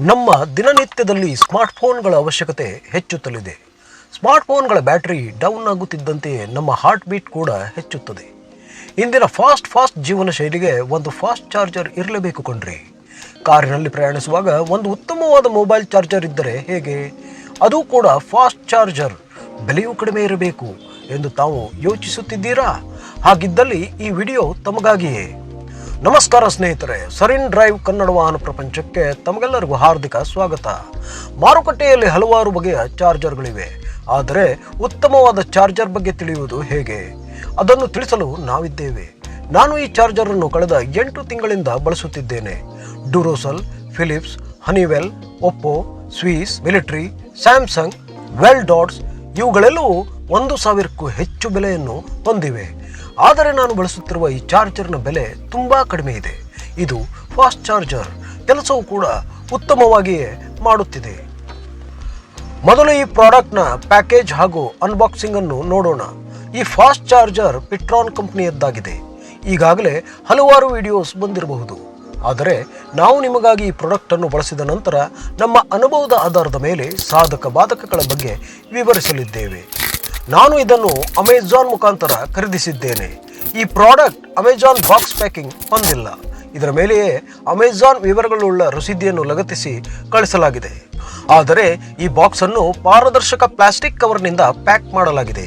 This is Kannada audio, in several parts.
ನಮ್ಮ ದಿನನಿತ್ಯದಲ್ಲಿ ಸ್ಮಾರ್ಟ್ಫೋನ್ಗಳ ಅವಶ್ಯಕತೆ ಹೆಚ್ಚುತ್ತಲಿದೆ. ಸ್ಮಾರ್ಟ್ಫೋನ್ಗಳ ಬ್ಯಾಟರಿ ಡೌನ್ ಆಗುತ್ತಿದ್ದಂತೆಯೇ ನಮ್ಮ ಹಾರ್ಟ್ ಬೀಟ್ ಕೂಡ ಹೆಚ್ಚುತ್ತದೆ. ಇಂದಿನ ಫಾಸ್ಟ್ ಫಾಸ್ಟ್ ಜೀವನ ಶೈಲಿಗೆ ಒಂದು ಫಾಸ್ಟ್ ಚಾರ್ಜರ್ ಇರಲೇಬೇಕು ಕಣ್ರಿ. ಕಾರಿನಲ್ಲಿ ಪ್ರಯಾಣಿಸುವಾಗ ಒಂದು ಉತ್ತಮವಾದ ಮೊಬೈಲ್ ಚಾರ್ಜರ್ ಇದ್ದರೆ ಹೇಗೆ? ಅದು ಕೂಡ ಫಾಸ್ಟ್ ಚಾರ್ಜರ್. ಬೆಲೆಯೂ ಕಡಿಮೆ ಇರಬೇಕು ಎಂದು ತಾವು ಯೋಚಿಸುತ್ತಿದ್ದೀರಾ? ಹಾಗಿದ್ದಲ್ಲಿ ಈ ವಿಡಿಯೋ ತಮಗಾಗಿಯೇ. ನಮಸ್ಕಾರ ಸ್ನೇಹಿತರೆ, ಸರಿನ್ ಡ್ರೈವ್ ಕನ್ನಡ ವಾಹನ ಪ್ರಪಂಚಕ್ಕೆ ತಮಗೆಲ್ಲರಿಗೂ ಹಾರ್ದಿಕ ಸ್ವಾಗತ. ಮಾರುಕಟ್ಟೆಯಲ್ಲಿ ಹಲವಾರು ಬಗೆಯ ಚಾರ್ಜರ್ಗಳಿವೆ. ಆದರೆ ಉತ್ತಮವಾದ ಚಾರ್ಜರ್ ಬಗ್ಗೆ ತಿಳಿಯುವುದು ಹೇಗೆ? ಅದನ್ನು ತಿಳಿಸಲು ನಾವಿದ್ದೇವೆ. ನಾನು ಈ ಚಾರ್ಜರ್ ಅನ್ನು ಕಳೆದ ಎಂಟು ತಿಂಗಳಿಂದ ಬಳಸುತ್ತಿದ್ದೇನೆ. Duracell, Philips, Honeywell, Oppo, Swiss, military, Samsung, well dots ಇವುಗಳೆಲ್ಲವೂ ಒಂದು ಸಾವಿರಕ್ಕೂ ಹೆಚ್ಚು ಬೆಲೆಯನ್ನು ಹೊಂದಿವೆ. ಆದರೆ ನಾನು ಬಳಸುತ್ತಿರುವ ಈ ಚಾರ್ಜರ್ನ ಬೆಲೆ ತುಂಬ ಕಡಿಮೆ ಇದೆ. ಇದು ಫಾಸ್ಟ್ ಚಾರ್ಜರ್. ಕೆಲಸವು ಕೂಡ ಉತ್ತಮವಾಗಿಯೇ ಮಾಡುತ್ತಿದೆ. ಮೊದಲು ಈ ಪ್ರಾಡಕ್ಟ್ನ ಪ್ಯಾಕೇಜ್ ಹಾಗೂ ಅನ್ಬಾಕ್ಸಿಂಗ್ ಅನ್ನು ನೋಡೋಣ. ಈ ಫಾಸ್ಟ್ ಚಾರ್ಜರ್ ಪಿಟ್ರಾನ್ ಕಂಪ್ನಿಯದ್ದಾಗಿದೆ. ಈಗಾಗಲೇ ಹಲವಾರು ವಿಡಿಯೋಸ್ ಬಂದಿರಬಹುದು. ಆದರೆ ನಾವು ನಿಮಗಾಗಿ ಈ ಪ್ರಾಡಕ್ಟನ್ನು ಬಳಸಿದ ನಂತರ ನಮ್ಮ ಅನುಭವದ ಆಧಾರದ ಮೇಲೆ ಸಾಧಕ ಬಾಧಕಗಳ ಬಗ್ಗೆ ವಿವರಿಸಲಿದ್ದೇವೆ. ನಾನು ಇದನ್ನು ಅಮೆಜಾನ್ ಮುಖಾಂತರ ಖರೀದಿಸಿದ್ದೇನೆ. ಈ ಪ್ರಾಡಕ್ಟ್ ಅಮೆಜಾನ್ ಬಾಕ್ಸ್ ಪ್ಯಾಕಿಂಗ್ ಹೊಂದಿಲ್ಲ. ಇದರ ಮೇಲೆಯೇ ಅಮೆಜಾನ್ ವಿವರಗಳುಳ್ಳ ರಸೀದಿಯನ್ನು ಲಗತ್ತಿಸಿ ಕಳಿಸಲಾಗಿದೆ. ಆದರೆ ಈ ಬಾಕ್ಸ್ ಅನ್ನು ಪಾರದರ್ಶಕ ಪ್ಲಾಸ್ಟಿಕ್ ಕವರ್ನಿಂದ ಪ್ಯಾಕ್ ಮಾಡಲಾಗಿದೆ.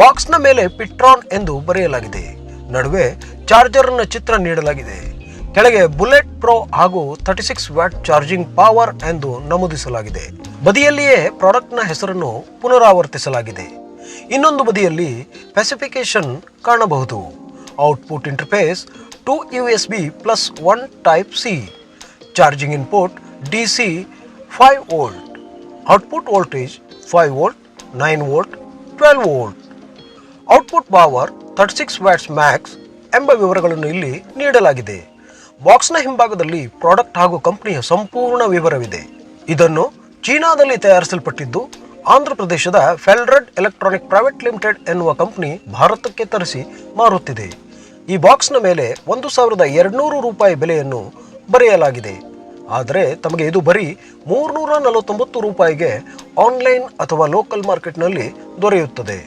ಬಾಕ್ಸ್ನ ಮೇಲೆ ಪಿಟ್ರಾನ್ ಎಂದು ಬರೆಯಲಾಗಿದೆ. ನಡುವೆ ಚಾರ್ಜರ್ನ ಚಿತ್ರ ನೀಡಲಾಗಿದೆ. ಕೆಳಗೆ ಬುಲೆಟ್ ಪ್ರೋ ಹಾಗೂ thirty six watt charging power ಎಂದು ನಮೂದಿಸಲಾಗಿದೆ. ಬದಿಯಲ್ಲಿಯೇ ಪ್ರಾಡಕ್ಟ್ನ ಹೆಸರನ್ನು ಪುನರಾವರ್ತಿಸಲಾಗಿದೆ. ಇನ್ನೊಂದು ಬದಿಯಲ್ಲಿ ಸ್ಪೆಸಿಫಿಕೇಶನ್ ಕಾಣಬಹುದು. Output interface two U S B plus one type C charging input D C five volt output voltage five volt nine volt twelve volt output power thirty six watts max ಎಂಬ ವಿವರಗಳನ್ನು ಇಲ್ಲಿ ನೀಡಲಾಗಿದೆ. ಬಾಕ್ಸ್ನ ಹಿಂಭಾಗದಲ್ಲಿ ಪ್ರಾಡಕ್ಟ್ ಹಾಗೂ ಕಂಪನಿಯ ಸಂಪೂರ್ಣ ವಿವರವಿದೆ. ಇದನ್ನು ಚೀನಾದಲ್ಲಿ ತಯಾರಿಸಲ್ಪಟ್ಟಿದ್ದು ಆಂಧ್ರ ಪ್ರದೇಶದ ಫೆಲ್ರೆಡ್ ಎಲೆಕ್ಟ್ರಾನಿಕ್ ಪ್ರೈವೇಟ್ ಲಿಮಿಟೆಡ್ ಎನ್ನುವ ಕಂಪನಿ ಭಾರತಕ್ಕೆ ತರಿಸಿ ಮಾರುತ್ತಿದೆ. ಈ ಬಾಕ್ಸ್ನ ಮೇಲೆ ಒಂದು ಸಾವಿರದ ಎರಡುನೂರು ರೂಪಾಯಿ ಬೆಲೆಯನ್ನು ಬರೆಯಲಾಗಿದೆ. ಆದರೆ ತಮಗೆ ಇದು ಬರೀ ಮೂರ್ನೂರ ನಲವತ್ತೊಂಬತ್ತು ರೂಪಾಯಿಗೆ ಆನ್ಲೈನ್ ಅಥವಾ ಲೋಕಲ್ ಮಾರ್ಕೆಟ್ನಲ್ಲಿ ದೊರೆಯುತ್ತದೆ.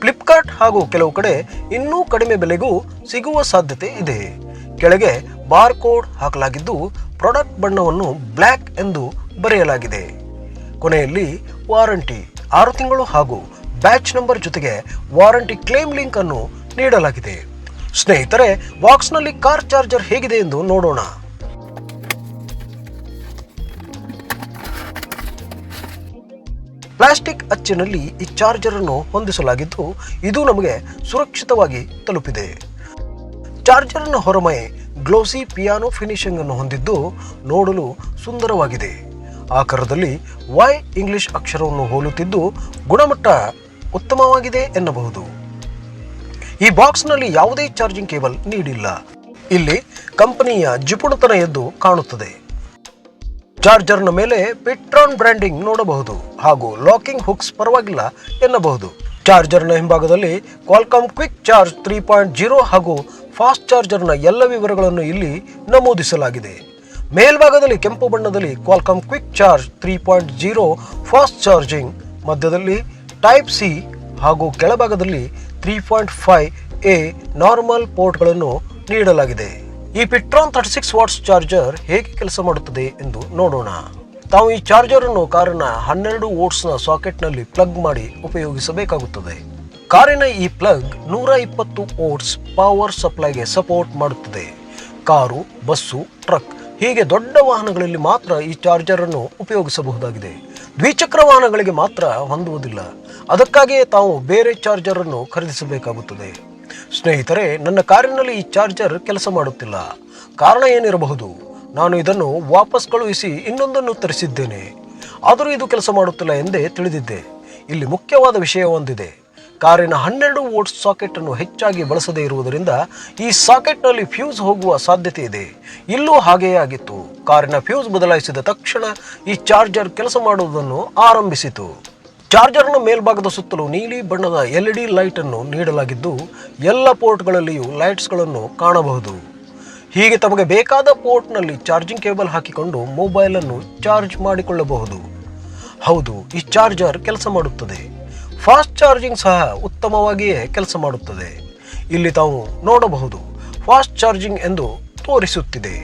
ಫ್ಲಿಪ್ಕಾರ್ಟ್ ಹಾಗೂ ಕೆಲವು ಕಡೆ ಇನ್ನೂ ಕಡಿಮೆ ಬೆಲೆಗೂ ಸಿಗುವ ಸಾಧ್ಯತೆ ಇದೆ. ಕೆಳಗೆ ಬಾರ್ ಕೋಡ್ ಹಾಕಲಾಗಿದ್ದು ಪ್ರಾಡಕ್ಟ್ ಬಣ್ಣವನ್ನು ಬ್ಲ್ಯಾಕ್ ಎಂದು ಬರೆಯಲಾಗಿದೆ. ಕೊನೆಯಲ್ಲಿ ವಾರಂಟಿ. ಆರು ತಿಂಗಳು ಹಾಗೂ ಬ್ಯಾಚ್ ನಂಬರ್ ಜೊತೆಗೆ ವಾರಂಟಿ ಕ್ಲೇಮ್ ಲಿಂಕ್ ಅನ್ನು ನೀಡಲಾಗಿದೆ. ಸ್ನೇಹಿತರೆ, ಬಾಕ್ಸ್ನಲ್ಲಿ ಕಾರ್ ಚಾರ್ಜರ್ ಹೇಗಿದೆ ಎಂದು ನೋಡೋಣ. ಪ್ಲಾಸ್ಟಿಕ್ ಅಚ್ಚಿನಲ್ಲಿ ಈ ಚಾರ್ಜರ್ ಅನ್ನು ಹೊಂದಿಸಲಾಗಿದ್ದು, ಇದು ನಮಗೆ ಸುರಕ್ಷಿತವಾಗಿ ತಲುಪಿದೆ. ಚಾರ್ಜರ್ನ ಹೊರಮೈ ಗ್ಲೋಸಿ ಪಿಯಾನೋ ಫಿನಿಶಿಂಗ್ ಅನ್ನು ಹೊಂದಿದ್ದು ನೋಡಲು ಸುಂದರವಾಗಿದೆ. ಆಕಾರದಲ್ಲಿ ವೈ ಇಂಗ್ಲಿಷ್ ಅಕ್ಷರವನ್ನು ಹೋಲುತ್ತಿದ್ದು ಗುಣಮಟ್ಟ ಉತ್ತಮವಾಗಿದೆ ಎನ್ನಬಹುದು. ಈ ಬಾಕ್ಸ್ನಲ್ಲಿ ಯಾವುದೇ ಚಾರ್ಜಿಂಗ್ ಕೇಬಲ್ ನೀಡಿಲ್ಲ. ಇಲ್ಲಿ ಕಂಪನಿಯ ಜಿಪುಣತನ ಎದ್ದು ಕಾಣುತ್ತದೆ. ಚಾರ್ಜರ್ನ ಮೇಲೆ ಪೆಟ್ರಾನ್ ಬ್ರ್ಯಾಂಡಿಂಗ್ ನೋಡಬಹುದು ಹಾಗೂ ಲಾಕಿಂಗ್ ಹುಕ್ಸ್ ಪರವಾಗಿಲ್ಲ ಎನ್ನಬಹುದು. ಚಾರ್ಜರ್ನ ಹಿಂಭಾಗದಲ್ಲಿ Qualcomm quick charge three point zero ಹಾಗೂ ಫಾಸ್ಟ್ ಚಾರ್ಜರ್ನ ಎಲ್ಲ ವಿವರಗಳನ್ನು ಇಲ್ಲಿ ನಮೂದಿಸಲಾಗಿದೆ. ಮೇಲ್ಭಾಗದಲ್ಲಿ ಕೆಂಪು ಬಣ್ಣದಲ್ಲಿ Qualcomm quick charge three point zero fast charging ಮಧ್ಯದಲ್ಲಿ ಟೈಪ್ ಸಿ ಹಾಗೂ ಕೆಳಭಾಗದಲ್ಲಿ three point five A normal ಪೋರ್ಟ್ಗಳನ್ನು ನೀಡಲಾಗಿದೆ. ಈ pTron thirty six watts charger ಹೇಗೆ ಕೆಲಸ ಮಾಡುತ್ತದೆ ಎಂದು ನೋಡೋಣ. ತಾವು ಈ ಚಾರ್ಜರ್ ಅನ್ನು ಕಾರಿನ ಹನ್ನೆರಡು ವೋಟ್ಸ್ನ ಸಾಕೆಟ್ನಲ್ಲಿ ಪ್ಲಗ್ ಮಾಡಿ ಉಪಯೋಗಿಸಬೇಕಾಗುತ್ತದೆ. ಕಾರಿನ ಈ ಪ್ಲಗ್ ನೂರ ಇಪ್ಪತ್ತು ಓಟ್ಸ್ ಪವರ್ ಸಪ್ಲೈಗೆ ಸಪೋರ್ಟ್ ಮಾಡುತ್ತದೆ. ಕಾರು, ಬಸ್ಸು ಟ್ರಕ್ ಹೀಗೆ ದೊಡ್ಡ ವಾಹನಗಳಲ್ಲಿ ಮಾತ್ರ ಈ ಚಾರ್ಜರ್ ಅನ್ನು ಉಪಯೋಗಿಸಬಹುದಾಗಿದೆ. ದ್ವಿಚಕ್ರ ವಾಹನಗಳಿಗೆ ಮಾತ್ರ ಹೊಂದುವುದಿಲ್ಲ. ಅದಕ್ಕಾಗಿಯೇ ತಾವು ಬೇರೆ ಚಾರ್ಜರ್ ಅನ್ನು ಖರೀದಿಸಬೇಕಾಗುತ್ತದೆ. ಸ್ನೇಹಿತರೆ, ನನ್ನ ಕಾರಿನಲ್ಲಿ ಈ ಚಾರ್ಜರ್ ಕೆಲಸ ಮಾಡುತ್ತಿಲ್ಲ. ಕಾರಣ ಏನಿರಬಹುದು? ನಾನು ಇದನ್ನು ವಾಪಸ್ ಕಳುಹಿಸಿ ಇನ್ನೊಂದನ್ನು ತರಿಸಿದ್ದೇನೆ. ಆದರೂ ಇದು ಕೆಲಸ ಮಾಡುತ್ತಿಲ್ಲ ಎಂದೇ ತಿಳಿದಿದ್ದೆ. ಇಲ್ಲಿ ಮುಖ್ಯವಾದ ವಿಷಯ ಒಂದಿದೆ. ಕಾರಿನ ಹನ್ನೆರಡು ವೋಲ್ಟ್ ಸಾಕೆಟ್ ಅನ್ನು ಹೆಚ್ಚಾಗಿ ಬಳಸದೇ ಇರುವುದರಿಂದ ಈ ಸಾಕೆಟ್ನಲ್ಲಿ ಫ್ಯೂಸ್ ಹೋಗುವ ಸಾಧ್ಯತೆ ಇದೆ. ಇಲ್ಲೂ ಹಾಗೆಯೇ ಆಗಿತ್ತು. ಕಾರಿನ ಫ್ಯೂಸ್ ಬದಲಾಯಿಸಿದ ತಕ್ಷಣ ಈ ಚಾರ್ಜರ್ ಕೆಲಸ ಮಾಡುವುದನ್ನು ಆರಂಭಿಸಿತು. ಚಾರ್ಜರ್ನ ಮೇಲ್ಭಾಗದ ಸುತ್ತಲೂ ನೀಲಿ ಬಣ್ಣದ ಎಲ್ ಇ ಡಿ ಲೈಟನ್ನು ನೀಡಲಾಗಿದ್ದು, ಎಲ್ಲ ಪೋರ್ಟ್ಗಳಲ್ಲಿಯೂ ಲೈಟ್ಸ್ಗಳನ್ನು ಕಾಣಬಹುದು. ಹೀಗೆ ತಮಗೆ ಬೇಕಾದ ಪೋರ್ಟ್ನಲ್ಲಿ ಚಾರ್ಜಿಂಗ್ ಕೇಬಲ್ ಹಾಕಿಕೊಂಡು ಮೊಬೈಲನ್ನು ಚಾರ್ಜ್ ಮಾಡಿಕೊಳ್ಳಬಹುದು. ಹೌದು, ಈ ಚಾರ್ಜರ್ ಕೆಲಸ ಮಾಡುತ್ತದೆ. ಫಾಸ್ಟ್ ಚಾರ್ಜಿಂಗ್ ಸಹ ಉತ್ತಮವಾಗಿಯೇ ಕೆಲಸ ಮಾಡುತ್ತದೆ. ಇಲ್ಲಿ ತಾವು ನೋಡಬಹುದು ಫಾಸ್ಟ್ ಚಾರ್ಜಿಂಗ್ ಎಂದು ತೋರಿಸುತ್ತಿದೆ.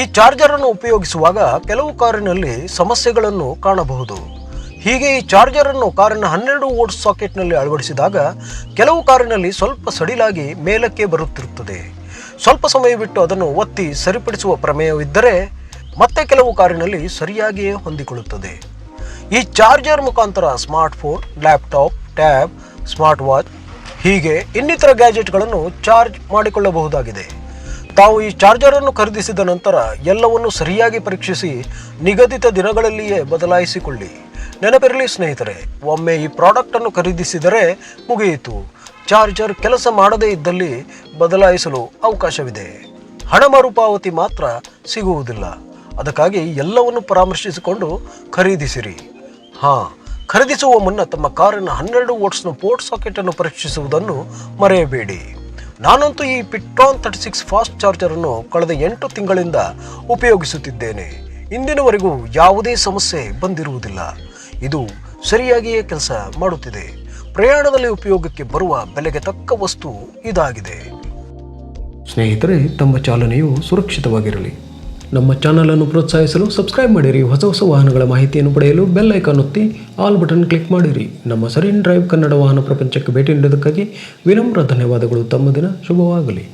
ಈ ಚಾರ್ಜರನ್ನು ಉಪಯೋಗಿಸುವಾಗ ಕೆಲವು ಕಾರಿನಲ್ಲಿ ಸಮಸ್ಯೆಗಳನ್ನು ಕಾಣಬಹುದು. ಹೀಗೆ ಈ ಚಾರ್ಜರನ್ನು ಕಾರಿನ ಹನ್ನೆರಡು ವೋಲ್ಟ್ ಸಾಕೆಟ್ನಲ್ಲಿ ಅಳವಡಿಸಿದಾಗ ಕೆಲವು ಕಾರಿನಲ್ಲಿ ಸ್ವಲ್ಪ ಸಡಿಲಾಗಿ ಮೇಲಕ್ಕೆ ಬರುತ್ತಿರುತ್ತದೆ. ಸ್ವಲ್ಪ ಸಮಯ ಬಿಟ್ಟು ಅದನ್ನು ಒತ್ತಿ ಸರಿಪಡಿಸುವ ಪ್ರಮೇಯವಿದ್ದರೆ ಮತ್ತೆ ಕೆಲವು ಕಾರಿನಲ್ಲಿ ಸರಿಯಾಗಿಯೇ ಹೊಂದಿಕೊಳ್ಳುತ್ತದೆ. ಈ ಚಾರ್ಜರ್ ಮುಖಾಂತರ smartphone, laptop, tab smart watch ಹೀಗೆ ಇನ್ನಿತರ ಗ್ಯಾಜೆಟ್ಗಳನ್ನು ಚಾರ್ಜ್ ಮಾಡಿಕೊಳ್ಳಬಹುದಾಗಿದೆ. ತಾವು ಈ ಚಾರ್ಜರನ್ನು ಖರೀದಿಸಿದ ನಂತರ ಎಲ್ಲವನ್ನು ಸರಿಯಾಗಿ ಪರೀಕ್ಷಿಸಿ ನಿಗದಿತ ದಿನಗಳಲ್ಲಿಯೇ ಬದಲಾಯಿಸಿಕೊಳ್ಳಿ. ನೆನಪಿರಲಿ ಸ್ನೇಹಿತರೆ, ಒಮ್ಮೆ ಈ ಪ್ರಾಡಕ್ಟ್ ಅನ್ನು ಖರೀದಿಸಿದರೆ ಮುಗಿಯಿತು. ಚಾರ್ಜರ್ ಕೆಲಸ ಮಾಡದೇ ಇದ್ದಲ್ಲಿ ಬದಲಾಯಿಸಲು ಅವಕಾಶವಿದೆ. ಹಣ ಮರುಪಾವತಿ ಮಾತ್ರ ಸಿಗುವುದಿಲ್ಲ. ಅದಕ್ಕಾಗಿ ಎಲ್ಲವನ್ನು ಪರಾಮರ್ಶಿಸಿಕೊಂಡು ಖರೀದಿಸಿರಿ. ಹಾ, ಖರೀದಿಸುವ ಮುನ್ನ ತಮ್ಮ ಕಾರಿನ ಹನ್ನೆರಡು ವೋಟ್ಸ್ನ ಪೋರ್ಟ್ ಸಾಕೆಟ್ ಅನ್ನು ಪರೀಕ್ಷಿಸುವುದನ್ನು ಮರೆಯಬೇಡಿ. ನಾನಂತೂ ಈ pTron thirty six fast charger ಅನ್ನು ಕಳೆದ ಎಂಟು ತಿಂಗಳಿಂದ ಉಪಯೋಗಿಸುತ್ತಿದ್ದೇನೆ. ಇಂದಿನವರೆಗೂ ಯಾವುದೇ ಸಮಸ್ಯೆ ಬಂದಿರುವುದಿಲ್ಲ. ಇದು ಸರಿಯಾಗಿಯೇ ಕೆಲಸ ಮಾಡುತ್ತಿದೆ. ಪ್ರಯಾಣದಲ್ಲಿ ಉಪಯೋಗಕ್ಕೆ ಬರುವ ಬೆಲೆಗೆ ತಕ್ಕ ವಸ್ತು ಇದಾಗಿದೆ. ಸ್ನೇಹಿತರೆ, ತಮ್ಮ ಚಾಲನೆಯು ಸುರಕ್ಷಿತವಾಗಿರಲಿ. ನಮ್ಮ ಚಾನಲನ್ನು ಪ್ರೋತ್ಸಾಹಿಸಲು ಸಬ್ಸ್ಕ್ರೈಬ್ ಮಾಡಿರಿ. ಹೊಸ ಹೊಸ ವಾಹನಗಳ ಮಾಹಿತಿಯನ್ನು ಪಡೆಯಲು ಬೆಲ್ ಐಕಾನ್ ಒತ್ತಿ ಆಲ್ ಬಟನ್ ಕ್ಲಿಕ್ ಮಾಡಿರಿ. ನಮ್ಮ ಸರಿನ್ ಡ್ರೈವ್ ಕನ್ನಡ ವಾಹನ ಪ್ರಪಂಚಕ್ಕೆ ಭೇಟಿ ನೀಡೋದಕ್ಕಾಗಿ ವಿನಮ್ರ ಧನ್ಯವಾದಗಳು. ತಮ್ಮ ದಿನ ಶುಭವಾಗಲಿ.